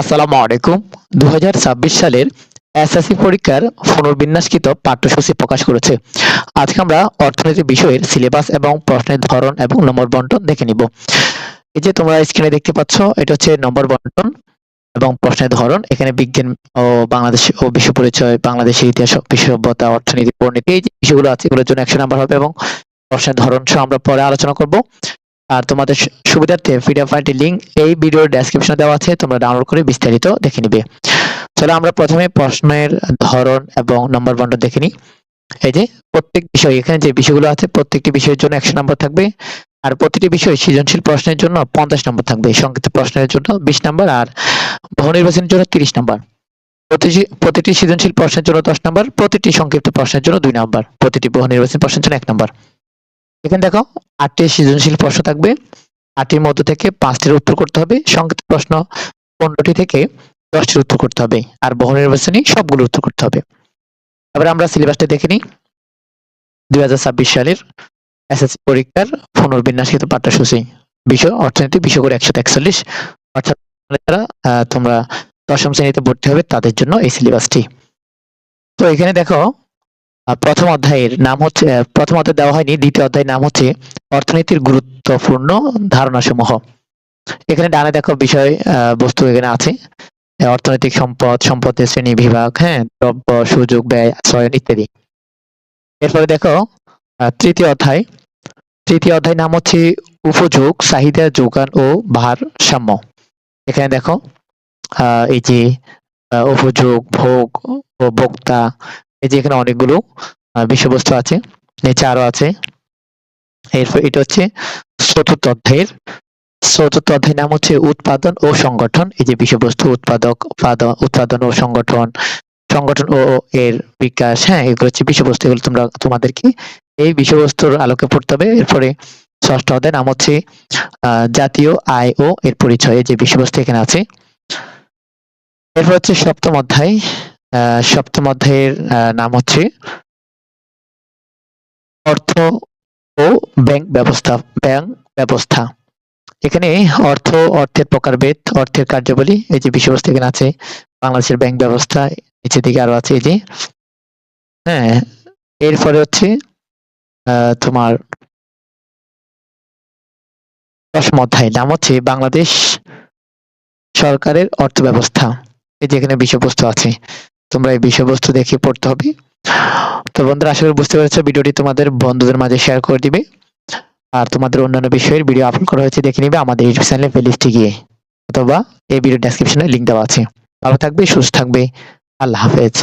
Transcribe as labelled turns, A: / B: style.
A: আসসালামু আলাইকুম। দু সালের এসএসসি পরীক্ষার পুনর্বিন্যাসকৃত পাঠ্যসূচি প্রকাশ করেছে। আজকে আমরা অর্থনীতি বিষয়ের সিলেবাস এবং প্রশ্নের ধরন এবং নম্বর বন্টন দেখে নিব। এই যে তোমরা স্ক্রিনে দেখতে পাচ্ছ, এটা হচ্ছে নম্বর বন্টন এবং প্রশ্নের ধরন। এখানে বিজ্ঞান ও বাংলাদেশ ও বিশ্ব পরিচয় বাংলাদেশের ইতিহাস বিশ্ব সভ্যতা অর্থনীতি পরিণতি এই যে বিষয়গুলো আছে, এগুলোর জন্য একশো নাম্বার হবে এবং প্রশ্নের ধরন সহ আমরা পরে আলোচনা করব। আর তোমাদের সুবিধার্থে পিডিএফ ফাইলটির লিঙ্ক এই ভিডিওর ডেসক্রিপশনে দেওয়া আছে, তোমরা ডাউনলোড করে বিস্তারিত দেখে নিবে। চলো আমরা প্রথমে প্রশ্নের ধরন এবং নম্বর বন্টন দেখে নিই। এই যে, প্রত্যেক বিষয়, এখানে যে বিষয়গুলো আছে, প্রত্যেকটি বিষয়ের জন্য একশো নম্বর থাকবে। আর প্রতিটি বিষয় সৃজনশীল প্রশ্নের জন্য পঞ্চাশ নম্বর থাকবে, সংক্ষিপ্ত প্রশ্নের জন্য বিশ নম্বর আর বহু নির্বাচনের জন্য তিরিশ নম্বর প্রতিটি প্রতিটি সৃজনশীল প্রশ্নের জন্য দশ নম্বর প্রতিটি সংক্ষিপ্ত প্রশ্নের জন্য দুই নম্বর প্রতিটি বহু নির্বাচন প্রশ্নের জন্য এক নম্বর এখানে দেখো আটটি সৃজনশীল প্রশ্ন থাকবে। আটটির মধ্য থেকে পাঁচটির উত্তর করতে হবে। সংক্ষিপ্ত প্রশ্ন পনেরোটি থেকে দশটির উত্তর করতে হবে। আর বহু নির্বাচনী সবগুলো উত্তর করতে হবে। এবার আমরা সিলেবাসটা দেখে নিই। দুই হাজার ছাব্বিশ সালের এস এসএসসি পরীক্ষার পুনর্বিন্যাসিত পাঠ্যসূচি। বিষয়, অর্থনীতি বিষয় করে একশো একচল্লিশ। অর্থাৎ তোমরা দশম শ্রেণীতে ভর্তি হবে তাদের জন্য এই সিলেবাসটি। তো এখানে দেখো প্রথম অধ্যায়ের নাম হচ্ছে প্রথম অধ্যায় দেওয়া হয়নি, দ্বিতীয় অধ্যায়ের নাম হচ্ছে অর্থনীতির গুরুত্বপূর্ণ ধারণা সমূহ এখানে ডানে দেখো বিষয় বস্তু এখানে আছে। অর্থনৈতিক সম্পদ, সম্পদের শ্রেণি বিভাগ হ্যাঁ দ্রব্য, সুযোগ, ব্যয় আশ্রয়ন ইত্যাদি। এরপরে দেখো তৃতীয় অধ্যায়। তৃতীয় অধ্যায় নাম হচ্ছে উপযোগ, চাহিদা, যোগান ও ভারসাম্য। এখানে দেখো এই যে উপযোগ, ভোগ ও ভোক্তা এই যে এখানে অনেকগুলো বিষয়বস্তু আছে, নিচে আরও আছে। এরপর এটা হচ্ছে চতুর্থ অধ্যায়ের চতুর্থ অধ্যায়ের নাম হচ্ছে উৎপাদন ও সংগঠন। এই যে বিষয়বস্তু, উৎপাদক উৎপাদন ও সংগঠন সংগঠন ও এর বিকাশ হ্যাঁ এগুলো হচ্ছে বিষয়বস্তু, এগুলো তোমরা, তোমাদেরকে এই বিষয়বস্তুর আলোকে পড়তে হবে। এরপরে ষষ্ঠ অধ্যায় নাম হচ্ছে জাতীয় আয় ও এর পরিচয়। এই যে বিষয়বস্তু এখানে আছে। এরপর হচ্ছে সপ্তম অধ্যায় সপ্তম অধ্যায়ের নাম হচ্ছে অর্থ ও ব্যাংক ব্যবস্থা ব্যাংক ব্যবস্থা। এখানে অর্থ, অর্থের প্রকারভেদ, অর্থের কার্যাবলী, এই যে বিষয়বস্তু এখানে আছে, বাংলাদেশের ব্যাংক ব্যবস্থা, নিচের দিকে আরও আছে, এই যে হ্যাঁ এরপরে হচ্ছে তোমার দশম অধ্যায়, নাম হচ্ছে বাংলাদেশ সরকারের অর্থ ব্যবস্থা। এই যে এখানে বিষয়বস্তু আছে। তোমরা এই বিষয়বস্তু দেখে পড়তে হবে। তো বন্ধুরা, আশা করি বুঝতে পেরেছ, ভিডিওটি তোমাদের বন্ধুদের মাঝে শেয়ার করে দিবে। আর তোমাদের অন্যান্য বিষয়ের ভিডিও আপলোড করা হয়েছে, দেখে নিবে আমাদের ইউটিউব চ্যানেলে প্লেলিস্টে গিয়ে। অথবা এই ভিডিও ডেসক্রিপশনে লিংক দেওয়া আছে। ভালো থাকবে, সুস্থ থাকবে। আল্লাহ হাফেজ।